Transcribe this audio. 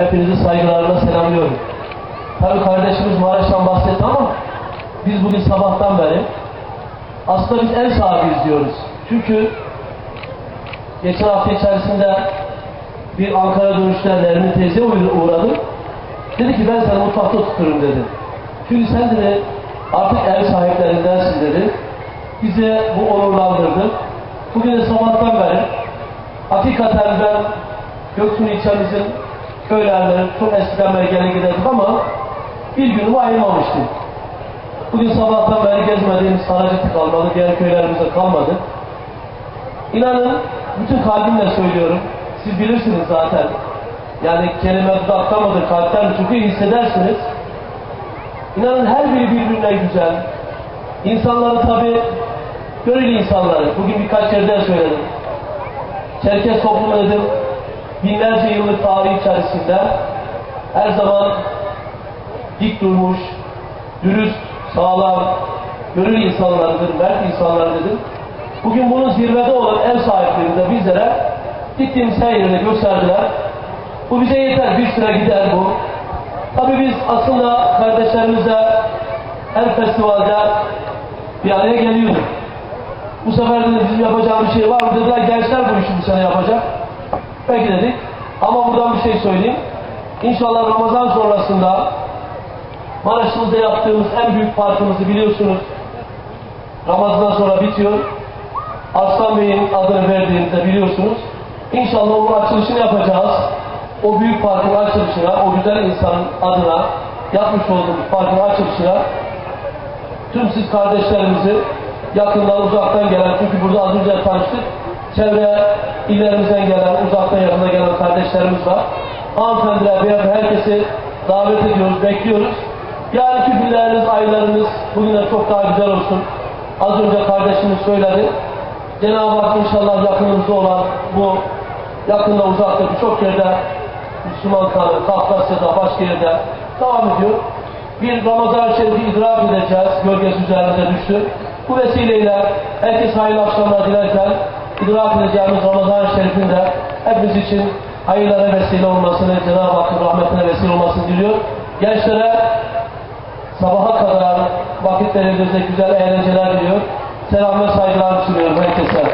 Hepinizi saygılarımla selamlıyorum. Tabii kardeşimiz Maraş'tan bahsetti ama biz bugün sabahtan beri aslında biz ev sahibiyiz diyoruz. Çünkü geçen hafta içerisinde bir Ankara dönüşten Nermin teyze uğradı. Dedi ki ben seni mutfakta tuturum dedi. Çünkü sen dedi artık ev sahiplerindensin dedi. Bize bu onurlandırdı. Bugün de sabahtan beri hakikaten ben Göksun ilçemizin köylerine çok eskiden beri gene giderdik ama bir günümü ayırmamıştım. Bugün sabahtan beri gezmediğimiz Saracık'ta kalmadı, diğer köylerimizde kalmadı. İnanın bütün kalbimle söylüyorum. Siz bilirsiniz zaten. Yani kelime dudakta mıdır, kalpten? Çünkü hissedersiniz. İnanın her biri birbirine güzel. İnsanları tabi gönüllü insanları. Bugün birkaç yerde söyledim. Çerkez toplumu dedim. Binlerce yıllık tarih içerisinde her zaman dik durmuş, dürüst, sağlam, gönüllü insanlardır, mert insanlar dedim. Bugün bunun zirvede olan ev sahipleri de bizlere gittiğimiz her yerde gösterdiler. Bu bize yeter, bir süre gider bu. Tabii biz aslında kardeşlerimizle her festivalde bir araya geliyorduk. Bu sefer de bizim yapacağımız şey var mı dediler, gençler bu işi bu sene yapacak. Peki dedik. Ama buradan bir şey söyleyeyim. İnşallah Ramazan sonrasında Maraş'ımızda yaptığımız en büyük parkımızı biliyorsunuz. Ramazan'dan sonra bitiyor. Arslan Bey'in adını verdiğimizde biliyorsunuz. İnşallah onun açılışını yapacağız. O büyük parkın açılışına, o güzel insanın adına yapmış olduğumuz parkın açılışına tüm siz kardeşlerimizi yakından uzaktan gelen, çünkü burada az önce tanıştık, çevre illerimizden gelen, uzaktan yakına gelen kardeşlerimiz var. Hanımefendiler, beyefendi herkesi davet ediyoruz, bekliyoruz. Yarınki günleriniz, aylarınız bugünden çok daha güzel olsun. Az önce kardeşimiz söyledi. Cenab-ı Hak inşallah yakınımızda olan bu yakında uzakta birçok yerde Müslüman kanı, Kafkasya'da, başka yerde devam ediyor. Bir Ramazan-ı Şerif'i idrak edeceğiz. Gölgesi üzerimize düştü. Bu vesileyle herkes hayırlı akşamlar dilerken idrak edeceğimiz Ramazan-ı hepimiz için hayırlara vesile olmasını, Cenab-ı Hakk'ın rahmetine vesile olmasını diliyor. Gençlere sabaha kadar vakitlerinde güzel eğlenceler diliyor. Selam ve saygılar sunuyorum herkese.